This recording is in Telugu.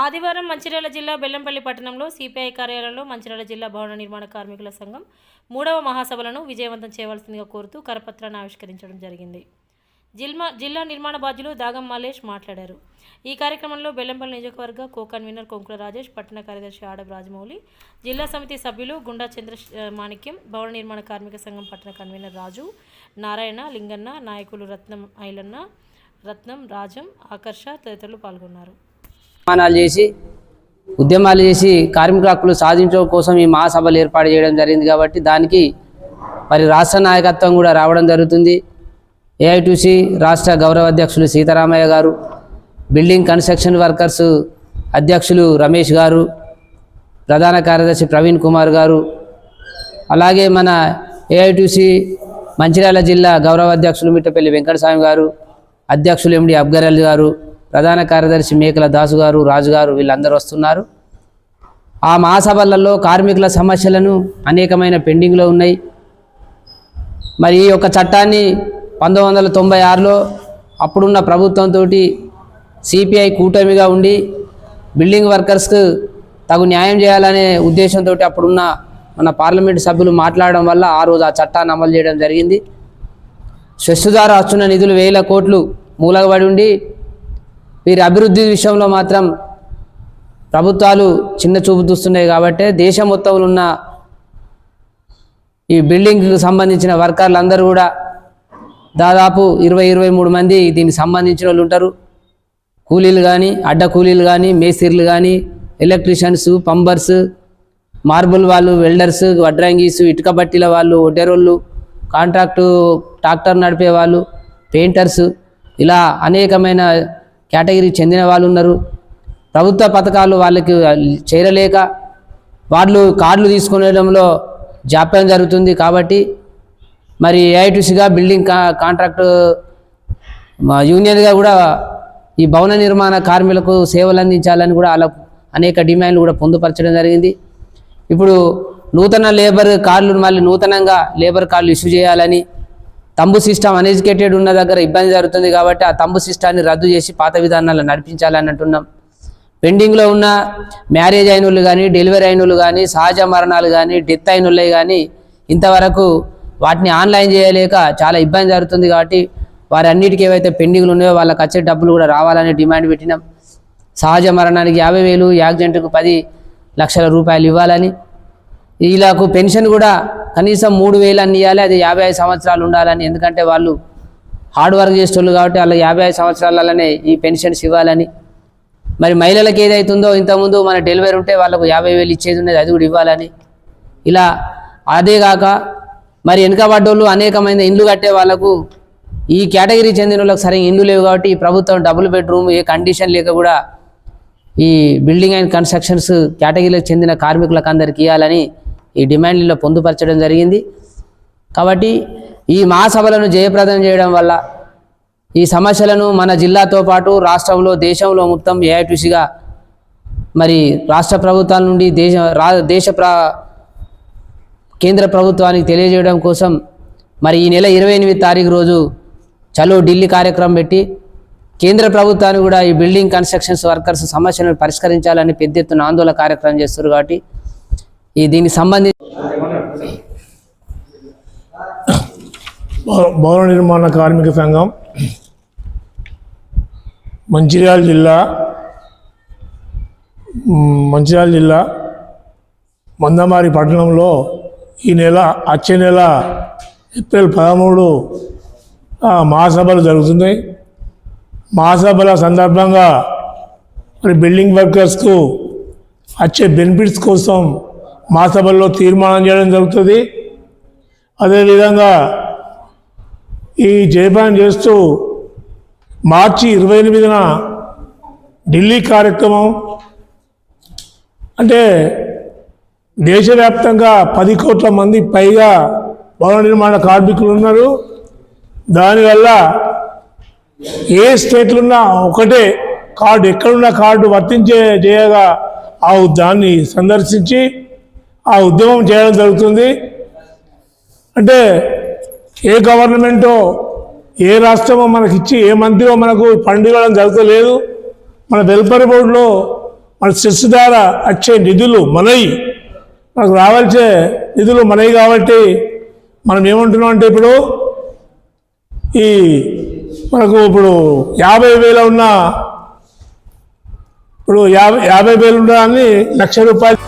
ఆదివారం మంచిర్యాల జిల్లా బెల్లంపల్లి పట్టణంలో సిపిఐ కార్యాలయంలో మంచిర్యాల జిల్లా భవన నిర్మాణ కార్మికుల సంఘం మూడవ మహాసభలను విజయవంతం చేయవలసిందిగా కోరుతూ కరపత్రాన్ని ఆవిష్కరించడం జరిగింది. జిల్మా జిల్లా నిర్మాణ బాధ్యులు దాగం మలేష్ మాట్లాడారు. ఈ కార్యక్రమంలో బెల్లంపల్లి నియోజకవర్గ కో కన్వీనర్ కొంకుల రాజేష్ పట్టణ కార్యదర్శి ఆడబ్ రాజమౌళి జిల్లా సమితి సభ్యులు గుండా చంద్ర మాణిక్యం భవన నిర్మాణ కార్మిక సంఘం పట్టణ కన్వీనర్ రాజు నారాయణ లింగన్న నాయకులు రత్నం ఐలన్న రత్నం రాజం ఆకర్ష తదితరులు పాల్గొన్నారు. నిర్మాణాలు చేసి ఉద్యమాలు చేసి కార్మికుల హక్కులు సాధించడం కోసం ఈ మహాసభలు ఏర్పాటు చేయడం జరిగింది కాబట్టి దానికి మరి రాష్ట్ర నాయకత్వం కూడా రావడం జరుగుతుంది. ఏఐటీసీ రాష్ట్ర గౌరవ అధ్యక్షులు సీతారామయ్య గారు బిల్డింగ్ కన్స్ట్రక్షన్ వర్కర్స్ అధ్యక్షులు రమేష్ గారు ప్రధాన కార్యదర్శి ప్రవీణ్ కుమార్ గారు అలాగే మన ఏఐటీసీ మంచిర్యాల జిల్లా గౌరవ అధ్యక్షులు మిట్టపల్లి వెంకటస్వామి గారు అధ్యక్షులు ఎండి అబ్గర్ అలీ గారు ప్రధాన కార్యదర్శి మేకల దాసు గారు రాజుగారు వీళ్ళందరూ వస్తున్నారు. ఆ మహాసభలలో కార్మికుల సమస్యలను అనేకమైన పెండింగ్లో ఉన్నాయి. మరి ఈ యొక్క చట్టాన్ని పంతొమ్మిది వందల తొంభై ఆరులో అప్పుడున్న ప్రభుత్వంతో సిపిఐ కూటమిగా ఉండి బిల్డింగ్ వర్కర్స్కు తగు న్యాయం చేయాలనే ఉద్దేశంతో అప్పుడున్న మన పార్లమెంటు సభ్యులు మాట్లాడడం వల్ల ఆ రోజు ఆ చట్టాన్ని అమలు చేయడం జరిగింది. స్వెస్ ద్వారా వస్తున్న నిధులు వేల కోట్లు మూలగబడి ఉండి వీరి అభివృద్ధి విషయంలో మాత్రం ప్రభుత్వాలు చిన్న చూపు చూస్తున్నాయి కాబట్టి దేశం మొత్తంలో ఉన్న ఈ బిల్డింగ్కి సంబంధించిన వర్కర్లు అందరూ కూడా దాదాపు ఇరవై ఇరవై మూడు మంది దీనికి సంబంధించిన వాళ్ళు ఉంటారు. కూలీలు కానీ అడ్డ కూలీలు కానీ మేస్త్రీలు కానీ ఎలక్ట్రీషియన్స్ పంబర్స్ మార్బుల్ వాళ్ళు వెల్డర్స్ వడ్రంగీస్ ఇటుక బట్టీల వాళ్ళు ఒడ్డెరోళ్ళు కాంట్రాక్టు ట్రాక్టర్ నడిపే వాళ్ళు పెయింటర్స్ ఇలా అనేకమైన కేటగిరీకి చెందిన వాళ్ళు ఉన్నారు. ప్రభుత్వ పథకాలు వాళ్ళకి చేరలేక వాళ్ళు కార్డులు తీసుకునేడంలో జాప్యం జరుగుతుంది కాబట్టి మరి ఏఐటీసీగా బిల్డింగ్ కా కాంట్రాక్ట్ యూనియన్గా కూడా ఈ భవన నిర్మాణ కార్మికులకు సేవలు అందించాలని కూడా వాళ్ళకు అనేక డిమాండ్లు కూడా పొందుపరచడం జరిగింది. ఇప్పుడు నూతన లేబర్ కార్డులు మళ్ళీ నూతనంగా లేబర్ కార్డులు ఇష్యూ చేయాలని తంబు సిస్టమ్ అన్ఎడ్యుకేటెడ్ ఉన్న దగ్గర ఇబ్బంది జరుగుతుంది కాబట్టి ఆ తంబు సిస్టాన్ని రద్దు చేసి పాత విధానాలను నడిపించాలని అంటున్నాం పెండింగ్లో ఉన్న మ్యారేజ్ అయిన వాళ్ళు కానీ డెలివరీ అయిన వాళ్ళు కానీ సహజ మరణాలు కానీ డెత్ అయిన వాళ్ళే కానీ ఇంతవరకు వాటిని ఆన్లైన్ చేయలేక చాలా ఇబ్బంది జరుగుతుంది కాబట్టి వారి అన్నిటికీ ఏవైతే పెండింగ్లు ఉన్నాయో వాళ్ళకి వచ్చే డబ్బులు కూడా రావాలని డిమాండ్ పెట్టినాం. సహజ మరణానికి యాభై వేలు యాక్సిడెంట్కు పది లక్షల రూపాయలు ఇవ్వాలని. వీళ్ళకు పెన్షన్ కూడా కనీసం మూడు వేలు అని ఇవ్వాలి అది యాభై ఐదు సంవత్సరాలు ఉండాలని. ఎందుకంటే వాళ్ళు హార్డ్ వర్క్ చేసేవాళ్ళు కాబట్టి వాళ్ళ యాభై ఐదు సంవత్సరాలనే ఈ పెన్షన్స్ ఇవ్వాలని. మరి మహిళలకు ఏదైతుందో ఇంతకుముందు మన డెలివరీ ఉంటే వాళ్ళకు యాభై వేలు ఇచ్చేది ఉన్నది అది కూడా ఇవ్వాలని. ఇలా అదే కాక మరి వెనుకబడ్డోళ్ళు అనేకమైన ఇండ్లు కట్టే వాళ్ళకు ఈ కేటగిరీ చెందిన వాళ్ళకి సరైన ఇండ్లు లేవు కాబట్టి ఈ ప్రభుత్వం డబుల్ బెడ్రూమ్ ఏ కండిషన్ లేక కూడా ఈ బిల్డింగ్ అండ్ కన్స్ట్రక్షన్స్ కేటగిరీలకు చెందిన కార్మికులకు అందరికి ఇవ్వాలని ఈ డిమాండ్లలో పొందుపరచడం జరిగింది. కాబట్టి ఈ మహాసభలను జయప్రదం చేయడం వల్ల ఈ సమస్యలను మన జిల్లాతో పాటు రాష్ట్రంలో దేశంలో మొత్తం ఏఐటీసీగా మరి రాష్ట్ర ప్రభుత్వాల నుండి దేశ రా దేశ ప్ర కేంద్ర ప్రభుత్వానికి తెలియజేయడం కోసం మరి ఈ నెల ఇరవై ఎనిమిది తారీఖు రోజు చలో ఢిల్లీ కార్యక్రమం పెట్టి కేంద్ర ప్రభుత్వాన్ని కూడా ఈ బిల్డింగ్ కన్స్ట్రక్షన్స్ వర్కర్స్ సమస్యలను పరిష్కరించాలని పెద్ద ఎత్తున ఆందోళన కార్యక్రమం చేస్తారు కాబట్టి ఈ దీనికి సంబంధించి భవన నిర్మాణ కార్మిక సంఘం మంచిర్యాల జిల్లా మంచిర్యాల జిల్లా మందమారి పట్టణంలో ఈ నెల వచ్చే నెల ఏప్రిల్ పదమూడు మహాసభలు జరుగుతున్నాయి. మహాసభల సందర్భంగా మరి బిల్డింగ్ వర్కర్స్కు వచ్చే బెనిఫిట్స్ కోసం మా సభల్లో తీర్మానం చేయడం జరుగుతుంది. అదేవిధంగా ఈ జయపాన్ చేస్తూ మార్చి ఇరవై ఎనిమిదిన ఢిల్లీ కార్యక్రమం అంటే దేశవ్యాప్తంగా పది కోట్ల మంది పైగా భవన నిర్మాణ కార్మికులు ఉన్నారు. దానివల్ల ఏ స్టేట్లున్నా ఒకటే కార్డు ఎక్కడున్న కార్డు వర్తించే చేయగా ఆ దాన్ని సందర్శించి ఆ ఉద్యమం చేయడం జరుగుతుంది. అంటే ఏ గవర్నమెంటో ఏ రాష్ట్రమో మనకిచ్చి ఏ మంత్రిలో మనకు ఫండ్ ఇవ్వడం జరగలేదు మన వెల్ఫేర్ బోర్డులో మన సెస్ ద్వారా వచ్చే నిధులు మనవి మనకు రావాల్సే నిధులు మనవి కాబట్టి మనం ఏమంటున్నాం అంటే ఇప్పుడు ఈ మనకు ఇప్పుడు యాభై వేల ఉన్న ఇప్పుడు యాభై యాభై వేలు ఉన్న దాన్ని లక్ష రూపాయలు